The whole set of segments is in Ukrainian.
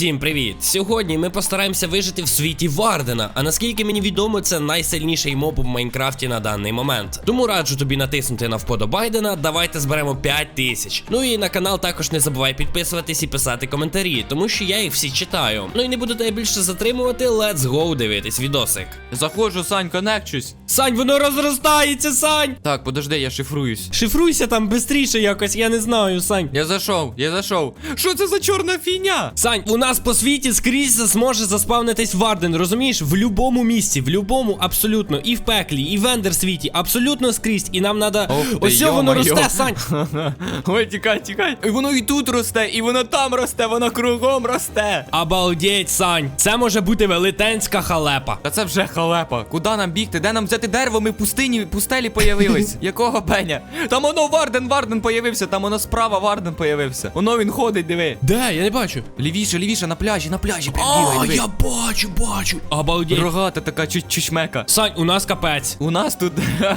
Усім привіт! Сьогодні ми постараємося вижити в світі Вардена. А наскільки мені відомо, це найсильніший моб в Майнкрафті на даний момент. Тому раджу тобі натиснути на вподобайдена. Давайте зберемо 5 тисяч. Ну і на канал також не забувай підписуватись і писати коментарі, тому що я їх всі читаю. Ну і не буду тебе більше затримувати. Let's go дивитись відосик. Заходжу, Сань, коннекчусь. Сань, воно розростається, Сань! Так, подожди, я шифруюсь. Шифруйся там бистріше якось, я не знаю, Сань. Я зайшов, я зайшов. Що це за чорна фіня? Сань, у нас по світі скрізь зможе заспавнитись Варден, розумієш? В любому місці, в любому абсолютно, і в пеклі, і в ендер світі, абсолютно скрізь. І нам треба. Ось воно росте, Сань. Ой, тікай, тікай. І воно і тут росте, і воно там росте, воно кругом росте. Обалдеть, Сань. Це може бути велетенська халепа. Та це вже халепа. Куди нам бігти? Де нам взяти дерево? Ми в пустині, пустелі появились. Якого пеня? Там воно Варден, Варден появився, там воно справа Варден появився. Воно він ходить, диви. Де? Я не бачу. Лівіше, лівіше, на пляжі, на пляжі. прям А, диви. я бачу, бачу. Обалдеть. Рогата така чуть чучмека. Сань, у нас капець. У нас тут.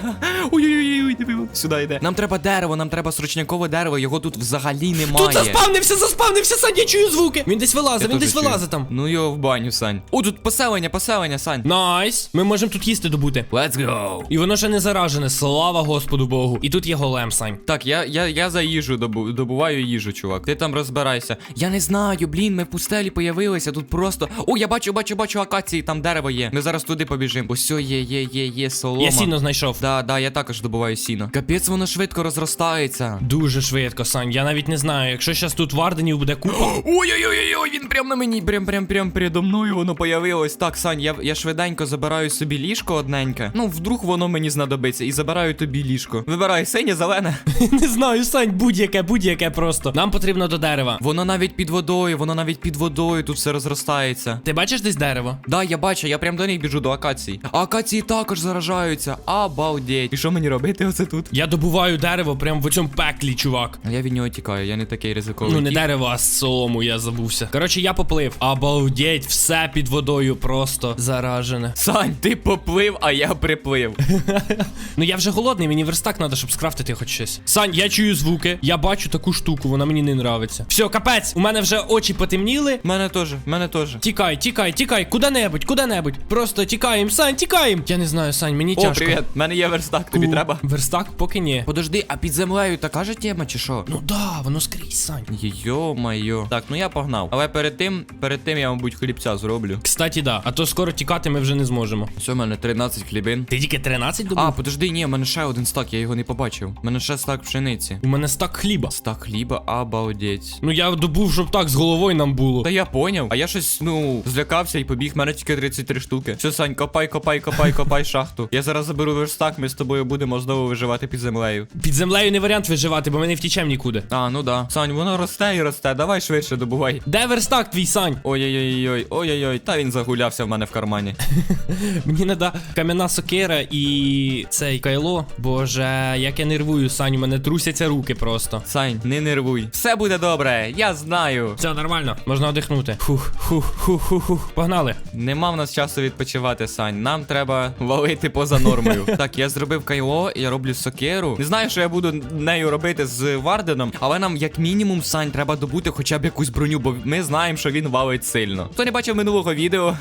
Ой-ой-ой, диви, сюди йде. Нам треба дерево, нам треба срочнякове дерево, його тут взагалі немає. Тут заспавнився, заспавнився, Сань, я чую звуки. Він десь вилазить, він десь вилазить там. Ну його в баню, Сань. О, тут поселення, поселення, Сань. Найс. Ми можемо тут їсти добути. Let's go. І воно ще не заражене, слава Господу Богу. І тут є голем, Сань. Так, я, я, я за їжу добу, добуваю їжу, чувак. Ти там розбирайся. Я не знаю, блін, ми в пустелі появилися. Тут просто. О, я бачу, бачу, бачу акації, там дерево є. Ми зараз туди побіжимо. Ось все, є, є, є, є, солома. Я сіно знайшов. Да, да, я також добуваю сіно. Капець, воно швидко розростається. Дуже швидко, Сань. Я навіть не знаю. Якщо зараз тут варденів буде купа. Ой-ой-ой, він прям на мені, прям прям прям передо мною воно появилось. Так, Сань, я, я швиденько забираю собі ліжко одненьке. Ну, вдруг воно мені знадобиться. І забираю тобі ліжко. Вибирай синє, зелене. не знаю, Сань, будь-яке, будь-яке просто. Нам потрібно до дерева. Воно навіть під водою, воно навіть під водою тут все розростається. Ти бачиш десь дерево? Да, я бачу, я прям до них біжу до акації. А акації також заражаються. Обалдеть. І що мені робити оце тут? Я добуваю дерево прямо в цьому пеклі, чувак. А я від нього тікаю, я не такий ризиковий. Ну, не дерево, а солому, я забувся. Коротше, я поплив. Обалдеть, все під водою просто заражене. Сань, ти поплив, а я приплив. Ну я вже голодний, мені верстак треба, щоб скрафтити хоч щось. Сань, я чую звуки, я бачу таку штуку, вона мені не нравиться. Все, капець, у мене вже очі потемніли. Мене теж, мене теж. Тікай, тікай, тікай, куди-небудь, куди-небудь. Просто тікаємо, Сань, тікаємо. Я не знаю, Сань, мені О, тяжко. привіт, в мене є верстак, тобі треба. Верстак поки ні. Подожди, а під землею така ж тема, чи що? Ну да, воно скрізь, Сань. Йо-майо. Так, ну я погнав. Але перед тим, перед тим я, мабуть, хлібця зроблю. Кстати, да, а то скоро тікати ми вже не зможемо. Все, в мене 13 хлібин. Ти тільки 13 добув? А, подожди, ні, в мене ще один стак, я його не побачив. У мене ще стак пшениці. У мене стак хліба. Стак хліба, обалдеть. Ну я добув, щоб так з головою нам було. Та я поняв, а я щось, ну, злякався і побіг, в мене тільки 33 штуки. Все, Сань, копай, копай, копай, копай шахту. Я зараз заберу верстак, ми з тобою будемо знову виживати під землею. Під землею не варіант виживати, бо ми не втічем нікуди. А, ну да. Сань, воно росте і росте, давай швидше добувай. Де верстак твій Сань? Ой-ой-ой, ой-ой-ой, та він загулявся в мене в кармані. Мені треба кам'яна сокира і цей кайло. Боже, як я нервую, Сань, у мене трусяться руки просто. Сань, не нервуй. Все буде добре, я знаю. Все нормально, можна одихнути. Фух, фух, фух, фух, фух. Погнали. Нема в нас часу відпочивати, Сань. Нам треба валити поза нормою. так, я зробив кайло, я роблю сокиру. Не знаю, що я буду нею робити з Варденом, але нам, як мінімум, Сань, треба добути хоча б якусь броню, бо ми знаємо, що він валить сильно. Хто не бачив минулого відео,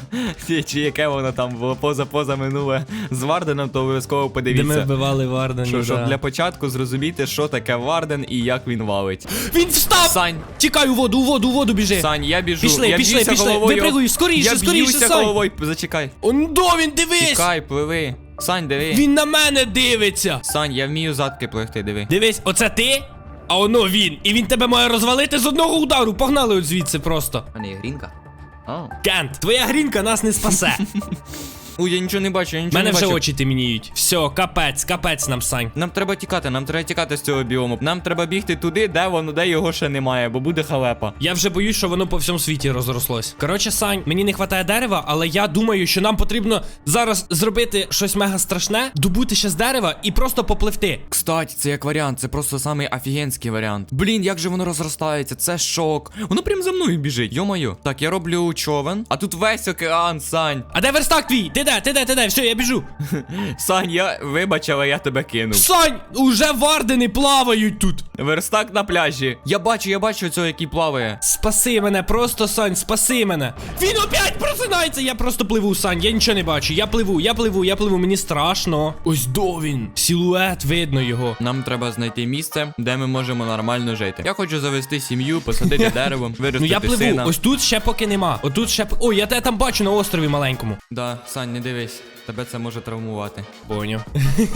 чи- яке воно там було поза-поза минуле з Варденом, то обов'язково Де ми подивіться. вбивали Варден. Що, щоб для початку зрозуміти, що таке Варден і як він валить. Він встав! Сань, Тікай у воду, у воду, у воду біжи. Сань, я біжу. Пішли, я пішли, пішли. головою. Випригуй, скоріше, я скоріше, Сань. головою. Зачекай. Ондо, він дивись! Тікай, пливи. Сань, диви. Він на мене дивиться. Сань, я вмію задки плегти, диви. Дивись, оце ти, а оно він. І він тебе має розвалити з одного удару. Погнали от звідси просто. У мене є грінка. О. Кент, твоя грінка нас не спасе. Ой, я нічого не бачу, я нічого Мене не вже бачу. очі темніють. Все, капець, капець нам, Сань. Нам треба тікати, нам треба тікати з цього біому. Нам треба бігти туди, де воно, де його ще немає, бо буде халепа. Я вже боюсь, що воно по всьому світі розрослось. Коротше, Сань, мені не вистачає дерева, але я думаю, що нам потрібно зараз зробити щось мега страшне, добути ще з дерева і просто попливти. Кстати, це як варіант, це просто самий офігенський варіант. Блін, як же воно розростається, це шок. Воно прям за мною біжить, йо-моє. Так, я роблю човен, а тут весь океан, Сань. А де верстак твій? Ти де? Де? Ти де, ти де? Все, я біжу. Сань, я вибач, але я тебе кинув. Сань, уже вардени плавають тут. Верстак на пляжі. Я бачу, я бачу цього, який плаває. Спаси мене, просто Сань, спаси мене. Він опять просинається. Я просто пливу, Сань. Я нічого не бачу. Я пливу, я пливу, я пливу. Мені страшно. Ось до він. Силует, видно його. Нам треба знайти місце, де ми можемо нормально жити. Я хочу завести сім'ю, посадити дерево, Ну я пливу. сина. Ось тут ще поки нема. Отут ще. п- О, я тебе там бачу на острові маленькому. Да, Сань, не дивись, тебе це може травмувати. Поняв.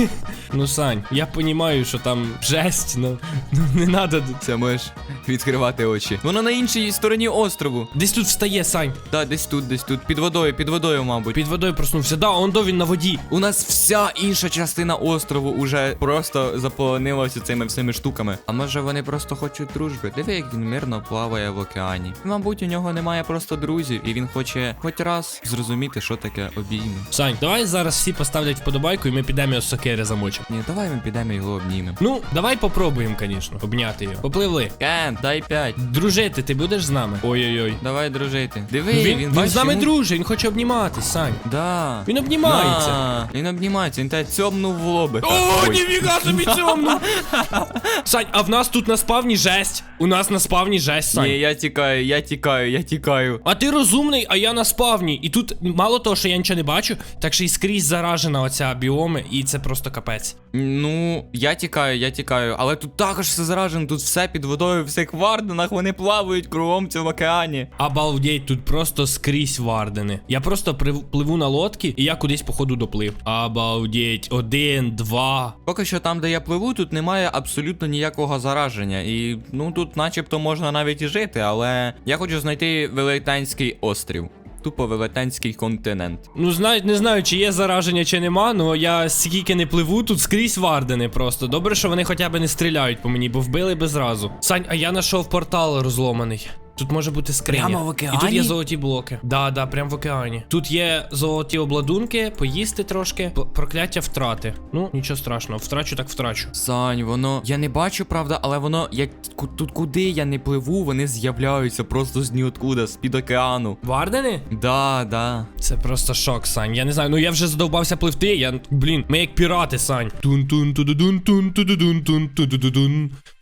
ну, Сань, я понімаю, що там жесть, ну, ну не надо. Це можеш відкривати очі. Воно на іншій стороні острову. Десь тут встає, Сань. Да, десь тут, десь тут. Під водою, під водою, мабуть. Під водою проснувся. Да, он до він на воді. У нас вся інша частина острову уже просто заполонилася цими всіми штуками. А може вони просто хочуть дружби? Диви, як він мирно плаває в океані. Мабуть, у нього немає просто друзів, і він хоче хоч раз зрозуміти, що таке обійми. Сань, давай зараз всі поставлять вподобайку і ми підемо його з сокири замочимо. Ні, давай ми підемо його обнімемо. Ну, давай попробуємо, звісно, обняти його. Попливли. Кен, дай п'ять. Дружити, ти будеш з нами? Ой-ой-ой. Давай дружити. Диви, Ну, він, він, він, бачиш, з нами йому- дружить, він хоче обніматись, Сань. Да. Він обнімається. Да, Він обнімається, він тебе цьомнув в лобик. О, Ой. ніфіга собі цьому! Сань, а в нас тут на спавні жесть. У нас на спавні жесть, Сань. Ні, я тікаю, я тікаю, я тікаю. А ти розумний, а я на спавні. І тут мало того, що я нічого не бачу, так ще й скрізь заражена оця біоми, і це просто капець. Ну, я тікаю, я тікаю, але тут також все заражено, тут все під водою, в всіх варденах, вони плавають кругом в океані. Обалдеть, тут просто скрізь вардени. Я просто пливу на лодці, і я кудись, походу, доплив. Обалдеть, один, два. Поки що там, де я пливу, тут немає абсолютно ніякого зараження. І ну тут начебто можна навіть і жити, але я хочу знайти Велетенський острів. Тупо Велетенський континент. Ну, знаю, не знаю, чи є зараження, чи нема, але я скільки не пливу, тут скрізь вардени просто. Добре, що вони хоча б не стріляють по мені, бо вбили би зразу. Сань, а я знайшов портал розломаний. Тут може бути скриня. Прямо в І тут є золоті блоки. Да, да, прямо в океані. Тут є золоті обладунки, поїсти трошки, прокляття втрати. Ну, нічого страшного, втрачу так втрачу. Сань, воно. Я не бачу, правда, але воно. Як тут куди я не пливу, вони з'являються просто з ніоткуда, з-під океану. Вардени? Да, да. Це просто шок, Сань. Я не знаю, ну я вже задовбався пливти. Я, блін, ми як пірати, Сань. тун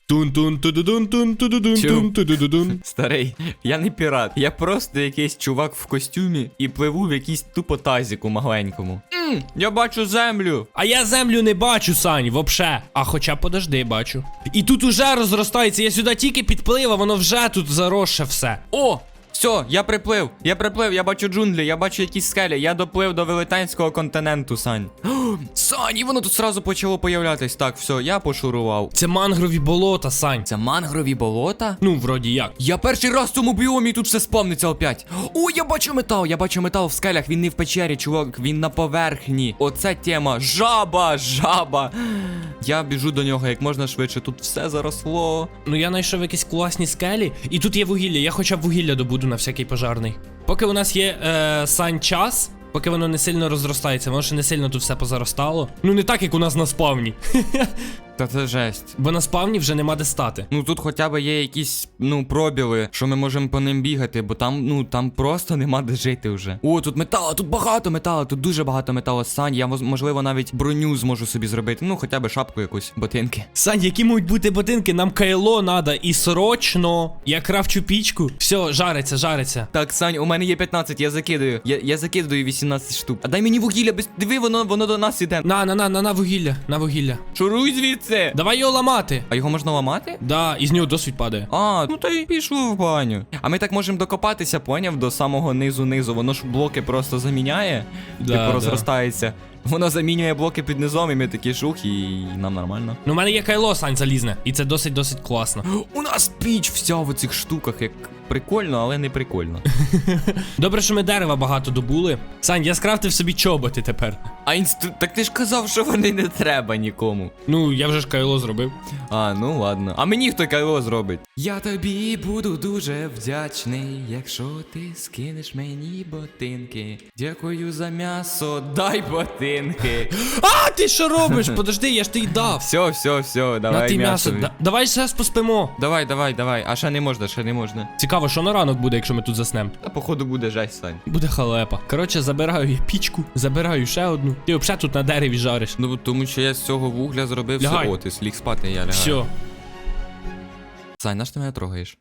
тун тун тун тун. Старий, я не пірат, я просто якийсь чувак в костюмі і пливу в якійсь тупо тазіку маленькому. Я бачу землю. А я землю не бачу, Сань, вообще. А хоча подожди, бачу. І тут уже розростається. Я сюди тільки підплив, а воно вже тут заросше все. О! Все, я приплив, я приплив, я бачу джунглі, я бачу якісь скелі, я доплив до велетенського континенту, Сань. О, Сань, і воно тут сразу почало появлятись. Так, все, я пошурував. Це мангрові болота, Сань. Це мангрові болота? Ну, вроді як. Я перший раз в цьому біомі і тут все спавниться опять. О, я бачу метал, я бачу метал в скелях, він не в печері, чувак, він на поверхні. Оце тема. Жаба, жаба. Я біжу до нього як можна швидше. Тут все заросло. Ну я знайшов якісь класні скелі, і тут є вугілля. Я хоча б вугілля добуду на всякий пожарний. Поки у нас є е, сань час, поки воно не сильно розростається, воно ще не сильно тут все позаростало. Ну не так, як у нас на спавні. Та це жесть. Бо на спавні вже нема де стати. Ну тут хоча б є якісь ну пробіли, що ми можемо по ним бігати, бо там ну там просто нема де жити вже. О, тут металу, тут багато металу, тут дуже багато металу. Сань, я можливо навіть броню зможу собі зробити. Ну хоча б шапку якусь, ботинки. Сань, які можуть бути ботинки? Нам кайло надо і срочно. Я крафчу пічку. Все, жариться, жариться. Так, Сань, у мене є 15, я закидаю. Я, я закидаю 18 штук. А дай мені вугілля, без диви, воно воно до нас іде. На, на, на, на, на вугілля, на вугілля. Шуруй звідси. Давай його ламати. А його можна ламати? Да, із нього досвід падає. А, ну то й пішло в баню. А ми так можемо докопатися, поняв, до самого низу низу. Воно ж блоки просто заміняє, Да, типу да. розростається. Воно замінює блоки під низом, і ми такі шух, і нам нормально. Ну, в мене є кайло, Сань, залізне. І це досить досить класно. У нас піч вся в цих штуках, як прикольно, але не прикольно. Добре, що ми дерева багато добули. Сань, я скрафтив собі чоботи тепер. А інстру... Так ти ж казав, що вони не треба нікому. Ну, я вже ж кайло зробив. А, ну ладно. А мені хто кайло зробить? Я тобі буду дуже вдячний, якщо ти скинеш мені ботинки. Дякую за м'ясо, дай ботинки. А, ти що робиш? Подожди, я ж ти й дав. Все, все, все, давай На ти м'ясо. м'ясо. Да- давай зараз поспимо. Давай, давай, давай. А ще не можна, ще не можна. Цікаво, що на ранок буде, якщо ми тут заснемо. Та походу буде жесть, Сань. Буде халепа. Коротше, забираю я пічку, забираю ще одну. Ти взагалі тут на дереві жариш. Ну тому що я з цього вугля зробив Лягай. все. О, ти сліг спати, я лягаю. Все. Сань, на що ти мене трогаєш?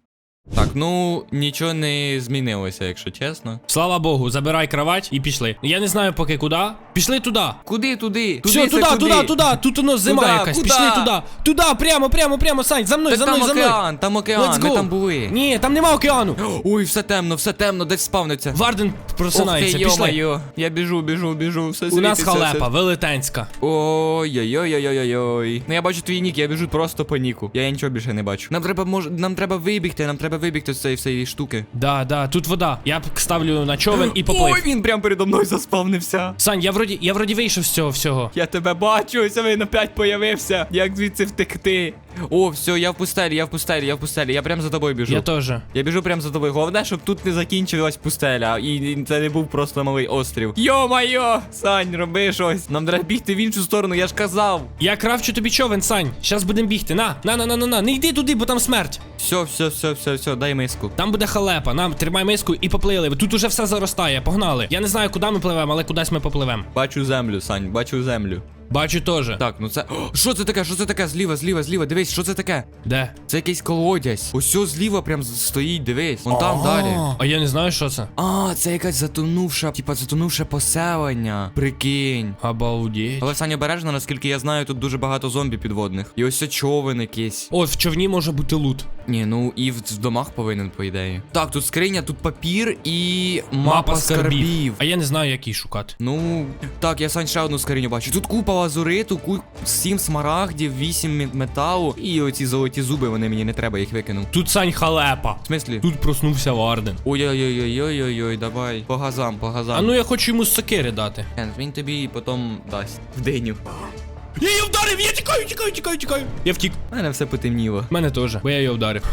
Так, ну нічого не змінилося, якщо чесно. Слава Богу, забирай кровать і пішли. Я не знаю поки куди. Пішли туди. Куди туди? Все, це туди, куди? туди, туди. Тут воно зима Куда? якась. Куда? Пішли туди. Туди, прямо, прямо, прямо, Сань, за мною, Так за мною, за мною. океан, там океан, Let's ми go. там були. Ні, там нема океану. Ой, все темно, все темно, десь спавниться. Варден просинається. Ох ти, Пішли. йо-моє. Я біжу, біжу, біжу, все У нас халепа, все- велетенська. Ой-ой-ой-ой-ой. Ну я бачу твій нік, я біжу просто по ніку. Я нічого більше не бачу. Нам треба мож... нам треба вибігти, нам треба вибігти з цієї всієї штуки. Да, да, тут вода. Я ставлю на човен і Ой, він прямо передо мною заспавнився. Сань, я вроді, я вроді вийшов з цього всього. Я тебе бачу, ось він опять появився. Як звідси втекти? О, все, я в пустелі, я в пустелі, я в пустелі. Я прям за тобою біжу. Я теж. Я біжу прямо за тобою. Головне, щоб тут не закінчилась пустеля, і і це не був просто малий острів. Йо-майо! Сань, роби щось. Нам треба бігти в іншу сторону, я ж казав. Я кравчу тобі човен, Сань. Щас будемо бігти. На, на, на, на, на, на. Не йди туди, бо там смерть. Все, все, все, все, все, дай миску. Там буде халепа. Нам тримай миску і поплили. Тут уже все заростає. Погнали. Я не знаю, куди ми пливемо, але кудись ми попливемо. Бачу землю, Сань, бачу землю. Бачу теж. Так, ну це. О, Що це таке? Що це таке? Зліва, зліва, зліва. Дивись, що це таке? Де? Це якийсь колодязь. Ось сьо зліва прям стоїть, дивись. Вон там далі. А я не знаю, що це. А, це якась затонувша, типа затонувше поселення. Прикинь. Обалдеть. Але Саня обережно, наскільки я знаю, тут дуже багато зомбі підводних. І ось це човен якийсь. О, в човні може бути лут. Ні, ну і в, в домах повинен, по ідеї. Так, тут скриня, тут папір і мапа, скарбів. А я не знаю, як її шукати. Ну, так, я Сань ще одну скриню бачу. Тут купа лазуриту, ку... 7 смарагдів, 8 металу. І оці золоті зуби, вони мені не треба, їх викинув. Тут Сань халепа. В смислі? Тут проснувся Варден. Ой-ой-ой-ой-ой-ой, давай. По газам, по газам. А ну я хочу йому сокири дати. Він тобі потім дасть. В диню. Я її вдарив, я тікаю, тікаю, тікаю, тікаю. Я втік. У мене все потемніло. Мене теж, бо я її вдарив.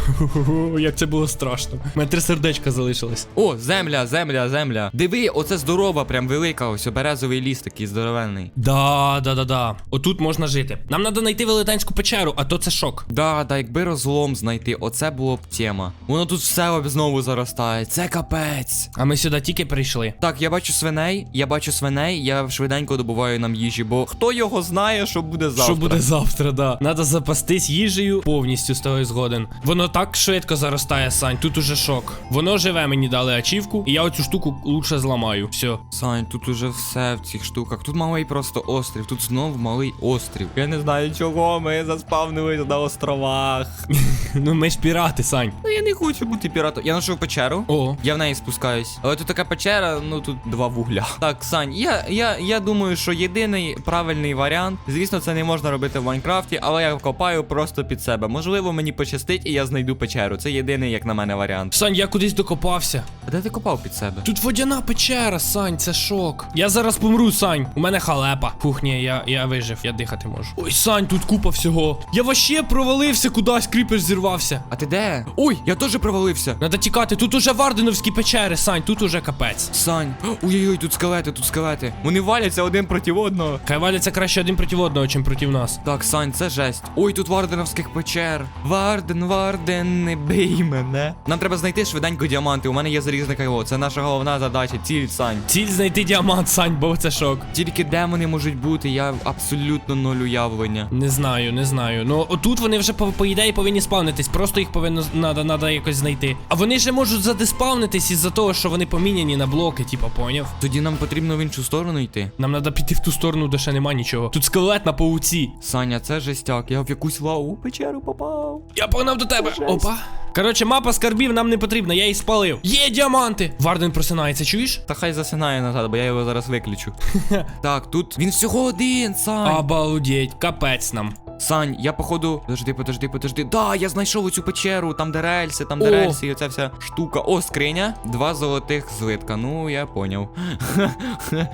Як це було страшно. У мене три сердечка залишилось. О, земля, земля, земля. Диви, оце здорова, прям велика, ось березовий ліс такий здоровенний. Да, да, да, да. Отут можна жити. Нам треба знайти велетенську печеру, а то це шок. Да, да, якби розлом знайти, оце було б тема. Воно тут все знову заростає. Це капець. А ми сюди тільки прийшли. Так, я бачу свиней, я бачу свиней, я швиденько добуваю нам їжі, бо хто його знає, що буде завтра. Що буде завтра, да. Надо запастись їжею повністю з того згоден. Воно так швидко заростає, Сань, тут уже шок. Воно живе, мені дали ачівку, і я оцю штуку лучше зламаю. Все. Сань, тут уже все в цих штуках. Тут малий просто острів, тут знов малий острів. Я не знаю чого, ми заспавнились на островах. Ну ми ж пірати, Сань. Ну я не хочу бути піратом. Я знайшов печеру. О. Я в неї спускаюсь. Але тут така печера, ну тут два вугля. Так, Сань, я, я, я думаю, що єдиний правильний варіант. Звісно, це не можна робити в Майнкрафті, але я копаю просто під себе. Можливо, мені пощастить і я знайду печеру. Це єдиний, як на мене, варіант. Сань, я кудись докопався. А де ти копав під себе? Тут водяна печера, Сань, це шок. Я зараз помру, Сань. У мене халепа. Фух, ні, я, я вижив, я дихати можу. Ой, Сань, тут купа всього. Я вообще провалився кудись, кріпер зірвався. А ти де? Ой, я теж провалився. Надо тікати, тут уже варденовські печери, Сань, тут уже капець. Сань, ой-ой-ой, тут скелети, тут скелети. Вони валяться один проти одного. Хай валяться краще один проти одного, чим проти нас. Так, Сань, це жесть. Ой, тут варденовських печер. Варден, Варден, не бий мене. Нам треба знайти швиденько діаманти. У мене є залізне кайло. Це наша головна задача. Ціль, Сань. Ціль знайти діамант, Сань, бо це шок. Тільки де вони можуть бути, я абсолютно нуль уявлення. Не знаю, не знаю. Ну отут вони вже по, по ідеї повинні спавнитись, просто їх повинно надо, надо якось знайти. А вони же можуть задеспавнитись із-за того, що вони поміняні на блоки, типа, поняв? Тоді нам потрібно в іншу сторону йти. Нам треба піти в ту сторону, де ще нема нічого. Тут скелет на пауці. Саня, це жестяк. Я в якусь лаву печеру попав. Я погнав до тебе. Опа. Коротше, мапа скарбів нам не потрібна, я її спалив. Є діаманти! Варден просинається, чуєш? Та хай засинає назад, бо я його зараз виключу. так, тут він всього один, Сань. Обалдеть, капець нам. Сань, я походу. Подожди, подожди, подожди. Да, я знайшов оцю печеру, там де рельси, там де О! рельси, і оця вся штука. О, скриня. Два золотих злитка. Ну, я поняв.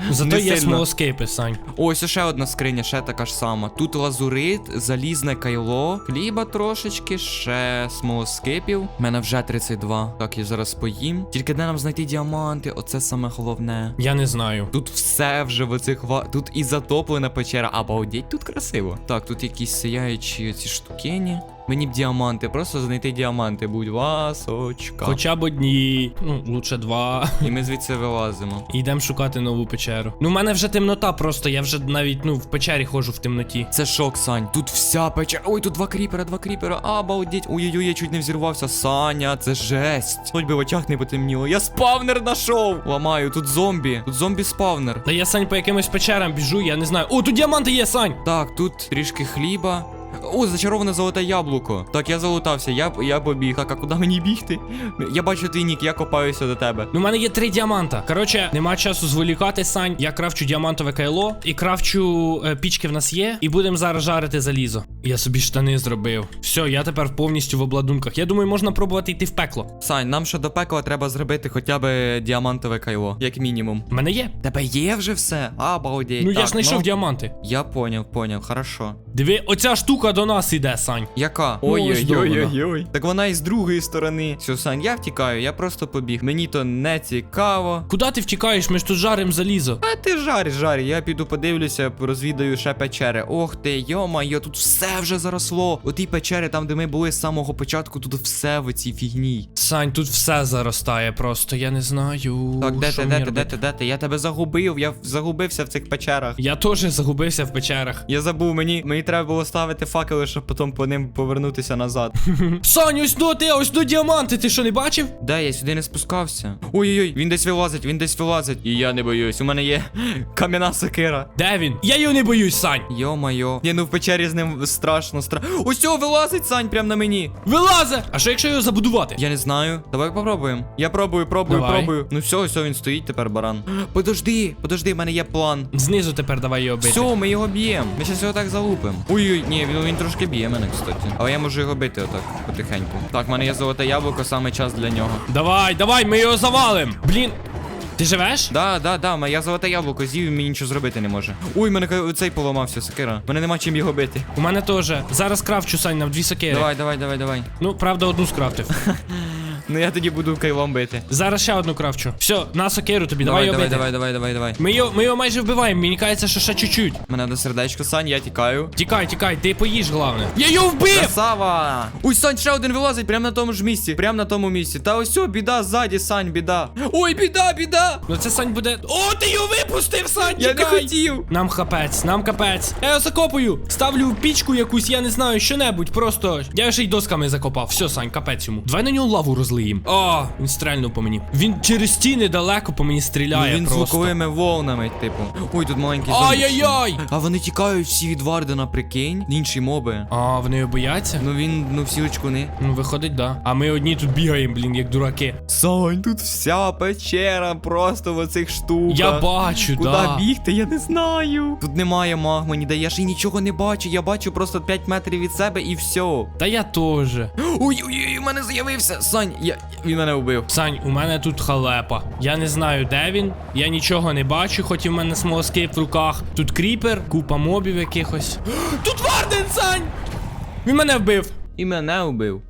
Зато Не є сильно. смолоскейпи, Сань. Ось ще одна скриня, ще така ж сама. Тут лазурит, залізне кайло, хліба трошечки, ще смолоскипів. У мене вже 32. Так, я зараз поїм. Тільки де нам знайти діаманти? Оце саме головне. Я не знаю. Тут все вже в оцих ва... Тут і затоплена печера, обалдеть, тут красиво. Так, тут якісь сяючі ці штукені. Мені б діаманти, просто знайти діаманти, будь ласочка. Хоча б одні, ну, лучше два. І ми звідси вилазимо. І йдемо шукати нову печеру. Ну, в мене вже темнота просто, я вже навіть ну в печері ходжу в темноті. Це шок, Сань. Тут вся печера. Ой, тут два кріпера, два кріпера. Обалдеть. Ой-ой-ой, я чуть не взірвався. Саня, це жесть. Хоч би в очах не потемніло. Я спавнер знайшов. Ламаю, тут зомбі. Тут зомбі спавнер. Та я Сань по якимось печерам біжу, я не знаю. О, тут діаманти є, Сань! Так, тут трішки хліба. О, зачароване золоте яблуко. Так, я залутався, я, я побіг. Так, а куди мені бігти? Я бачу твій нік, я копаюся до тебе. Ну, у мене є три діаманта. Коротше, нема часу зволікати, Сань. Я крафчу діамантове кайло і крафчу е, пічки в нас є. І будемо зараз жарити залізо. Я собі штани зробив. Все, я тепер повністю в обладунках. Я думаю, можна пробувати йти в пекло. Сань, нам ще до пекла треба зробити хоча б діамантове кайло, як мінімум. У мене є. Тебе є вже все? Обалдеть. Ну я ж знайшов діаманти. Я поняв, поняв, хорошо. Диви, оця штука до нас іде, Сань. Яка? Ну, Ой-ой-ой. Так вона із другої сторони. Все, Сань, я втікаю, я просто побіг. Мені то не цікаво. Куди ти втікаєш? Ми ж тут жарим залізо. А ти жарь, жарь, я піду подивлюся, розвідаю ще печери. Ох ти, йо-майо, тут все вже заросло. У тій печері, там, де ми були з самого початку, тут все в цій фігні. Сань, тут все заростає просто, я не знаю. Так, де що ти, мені де ти, де ти, де ти? Я тебе загубив, я в- загубився в цих печерах. Я теж загубився в печерах. Я забув, мені, мені треба було ставити факели, щоб потім по ним повернутися назад. Сань, ось до ти, ось до діаманти, ти що не бачив? Де я сюди не спускався? Ой-ой-ой, він десь вилазить, він десь вилазить. І я не боюсь. У мене є кам'яна сокира. Де він? Я його не боюсь, Сань. Йо-майо. Ні, ну в печері з ним страшно, страшно. Ось цього вилазить, Сань, прямо на мені. Вилазе! А що якщо його забудувати? Я не знаю. Давай попробуємо. Я пробую, пробую, Давай. пробую. Ну все, все, він стоїть тепер, баран. Подожди, подожди, в мене є план. Знизу тепер давай його бити. Все, ми його б'ємо. Ми зараз його так залупимо. Ой-ой, ні, він, він трошки б'є мене, кстати. Але я можу його бити отак, потихеньку. Так, в мене є золоте яблуко, саме час для нього. Давай, давай, ми його завалим. Блін. Ти живеш? Да, да, да, я золоте яблуко з'їв, і мені нічого зробити не може. Ой, мене цей поламався, сокира. Мене нема чим його бити. У мене теж. Зараз крафчу, Сань, нам дві сокири. Давай, давай, давай, давай. Ну, правда, одну скрафтив. Ну я тоді буду кайлом бити. Зараз ще одну крафчу. Все, на сокиру тобі, Давай, давай, давай, давай, давай, давай, давай. Ми його, ми його майже вбиваємо, мені кажеться, що ще чуть-чуть. Мене до сердечко, Сань, я тікаю. Тікай, тікай, ти поїж, головне. Я його вбив! Красава! Ой, Сань, ще один вилазить прямо на тому ж місці. Прямо на тому місці. Та ось о, біда ззаді, Сань, біда. Ой, біда, біда! Ну це Сань буде. О, ти його випустив, Сань! Я не тікай! хотів. Нам хапець, нам капець. Я його закопую. Ставлю в пічку якусь, я не знаю, що-небудь. Просто. Я ще й досками закопав. Все, Сань, капець йому. Давай на нього лаву розлиємо. О, він стрельнув по мені. Він через стіни далеко по мені Ну, стріляє. він просто. звуковими волнами, типу. Ой, тут маленький зомбі. Ай-яй-яй! А вони тікають всі від Вардена, прикинь. Інші моби. А, вони його бояться? Ну він, ну всі очкуни. Ну, виходить, да. А ми одні тут бігаємо, блін, як дураки. Сань, тут вся печера просто в оцих штуках. Я бачу, Куди да. бігти, я не знаю. Тут немає магми ніде, я ж і нічого не бачу. Я бачу просто 5 метрів від себе і все. Та я теж. Ой, ой, ой, у мене з'явився. Сань, я, він мене вбив. Сань, у мене тут халепа. Я не знаю, де він. Я нічого не бачу, хоч і в мене смолоскейп в руках. Тут кріпер, купа мобів якихось. Тут Варден, Сань! Він мене вбив. І мене вбив.